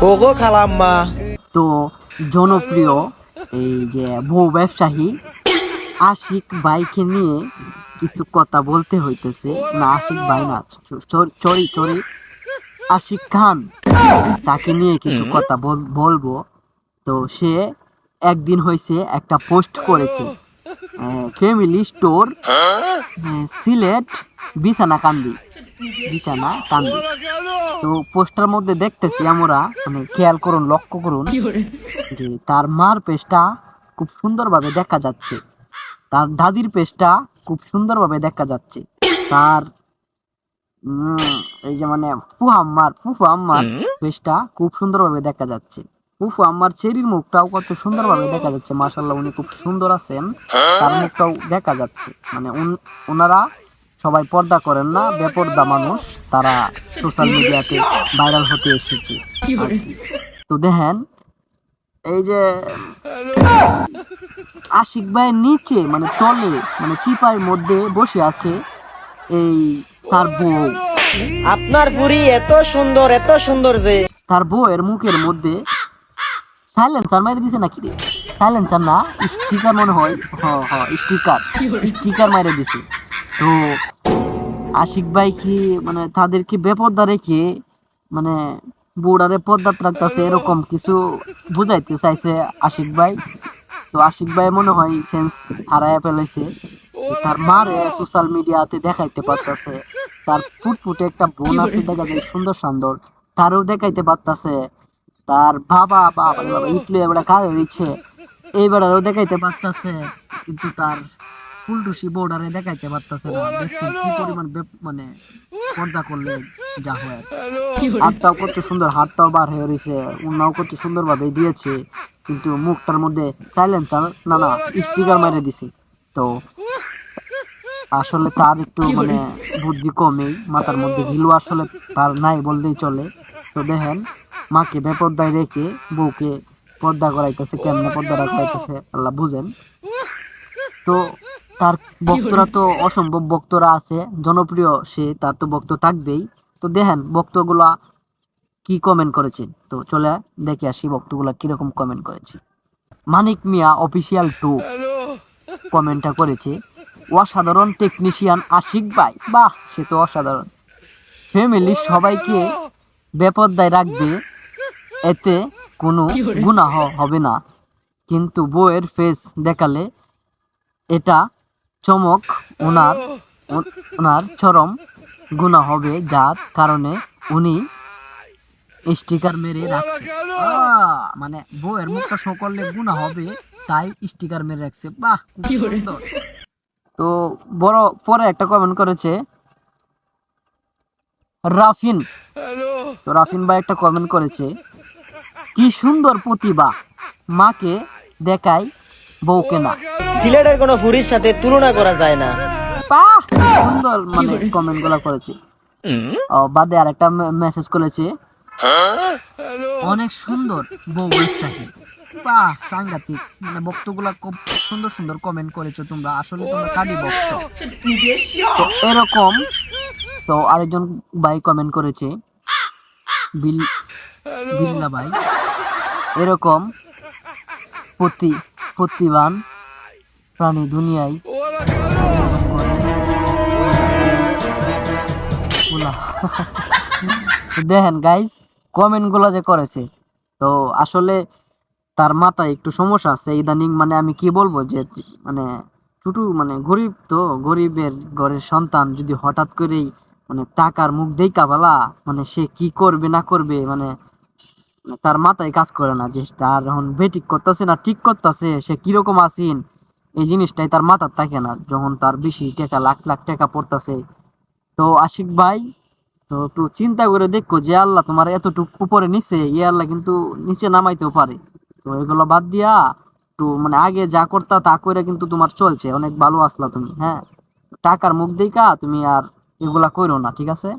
ওগো খালাম্মা। তো জনপ্রিয় এই যে বউ ব্যবসায়ী আশিক বাইকে নিয়ে কিছু কথা বলতে হইতেছে। না আশিক ভাই না চরি চরি। আশিক খান তাকে নিয়ে কিছু কথা বল- বলব। তো সে একদিন হয়েছে একটা পোস্ট করেছে। ফ্যামিলি স্টোর সিলেট বিছানা কান্দি বিছানা কান্দি তো পোস্টার মধ্যে দেখতেছি আমরা মানে খেয়াল করুন লক্ষ্য করুন যে তার মার পেজটা খুব সুন্দরভাবে দেখা যাচ্ছে। তার দাদির খুব সুন্দরভাবে দেখা যাচ্ছে। তার উম, এই যে মানে ফুফু আম্মার ফুফু আম্মার পেজটা খুব সুন্দরভাবে দেখা যাচ্ছে। ফুফু আম্মার চেরির মুখটাও কত সুন্দরভাবে দেখা যাচ্ছে। মার্শাল্লাহ উনি খুব সুন্দর আছেন। তার মুখটাও দেখা যাচ্ছে। মানে উন- ওনারা সবাই পর্দা করেন না বেপর্দা মানুষ তারা সোশ্যাল মিডিয়াতে ভাইরাল হতে এসেছে। তো দেখেন এই যে আশিক ভাইয়ের নিচে মানে তলে মানে চিপার মধ্যে বসে আছে এই তার বউ। আপনার পুরি এত সুন্দর এত সুন্দর যে। তার বউয়ের মুখের মধ্যে সাইলেন্সার মারি দিছে নাকি রে? সাইলেন্সার না স্টিকার মনে হয় হ হ স্টিকার স্টিকার মারি দিছে। তো আশিক ভাই কি মানে তাদের তাদেরকে বেপর্দা রেখে মানে বোর্ডারে পর্দা রাখতেছে এরকম কিছু বুঝাইতে চাইছে আশিক ভাই? তো আশিক ভাই মনে হয় সেন্স হারায় ফেলেছে তার মারে সোশ্যাল মিডিয়াতে দেখাইতে পারতাছে। তার ফুটফুটে একটা বোন আছে, দেখা যায় সুন্দর সুন্দর। তারও দেখাইতে পারতাছে। তার বাবা বাবা বাবা ইটলি এবারে কার ইচ্ছে এইবারেও দেখাইতে পারতাছে। কিন্তু তার ফুলটুসি বোর্ডারে দেখাইতে পারতাছে না। দেখছেন কি পরিমাণ মানে পর্দা করলে যা হয়। হাতটাও কত সুন্দর হাতটাও বার হয়ে রয়েছে উন্নাও কত সুন্দর ভাবে দিয়েছে। কিন্তু মুখটার মধ্যে সাইলেন্সার না না স্টিকার মেরে দিছে। তো আসলে তার একটু মানে বুদ্ধি কমেই মাথার মধ্যে ঘিলু আসলে তার নাই বললেই চলে। তো দেখেন মাকে বেপর্দায় রেখে বউকে পর্দা করাইতেছে কেমনে পর্দাটা করাইতেছে আল্লাহ বুঝেন। তো তার বক্তরা তো অসম্ভব বক্তরা আছে জনপ্রিয় সে তার তো বক্ত থাকবেই। তো দেখেন বক্তগুলা কি কমেন্ট করেছে? তো চলে দেখে আসি বক্তগুলা কীরকম কমেন্ট করেছে। মানিক মিয়া অফিসিয়াল টু কমেন্টটা করেছে অসাধারণ টেকনিশিয়ান আশিক ভাই। বাহ সে তো অসাধারণ। ফ্যামিলির সবাইকে বেপদ্দায় রাখবে এতে কোনো গুনাহ হবে না। কিন্তু বউয়ের ফেস দেখালে এটা চমক ওনার ওনার চরম গুণা হবে যার কারণে উনি স্টিকার মেরে রাখছে। মানে বউয়ের মুখটা সকলে গুণা হবে তাই স্টিকার মেরে রাখছে। বাহ। তো বড় পরে একটা কমেন্ট করেছে রাফিন। তো রাফিন ভাই একটা কমেন্ট করেছে কি সুন্দর প্রতিভা মাকে দেখাই বউকে না। সিলেটের কোনো ফুরির সাথে তুলনা করা যায় না। বাহ! সুন্দর মানে কমেন্টগুলা করেছে। ও বাদে আর একটা মেসেজ করেছে। অনেক সুন্দর বউ ব্যবসায়ী বাহ সাংঘাতিক। মানে বক্তগুলা খুব সুন্দর সুন্দর কমেন্ট করেছ তোমরা। আসলে তোমরা কাটি বক্ত তো এরকম তো আরেকজন ভাই কমেন্ট করেছে। বিল বিল্লা ভাই। এরকম প্রতি প্রতিবান প্রাণী দুনিয়ায় দেখেন গাইজ কমেন্টগুলা যে করেছে, তো আসলে তার মাথায় একটু সমস্যা আছে। ইদানিং মানে আমি কি বলব যে মানে টুটু মানে গরিব তো, গরিবের ঘরের সন্তান যদি হঠাৎ করেই মানে টাকার মুখ দেখা বলা মানে সে কি করবে, না করবে মানে তার মাথায় কাজ করে না। যে তার এখন বেঠিক করতেছে না, ঠিক করতেছে, সে কীরকম আসিন এই জিনিসটাই তার মাথার থাকে না, যখন তার বেশি টাকা, লাখ লাখ টাকা পড়তেছে। তো আশিক ভাই, তো একটু চিন্তা করে দেখো যে আল্লাহ তোমার এতটুকু উপরে নিচে ইয়ে আল্লাহ কিন্তু নিচে নামাইতেও পারে। তো এগুলো বাদ দিয়া তো মানে আগে যা করতা তা করে কিন্তু তোমার চলছে, অনেক ভালো আসলা তুমি হ্যাঁ? টাকার মুখ দেখা তুমি আর এগুলা করো না, ঠিক আছে?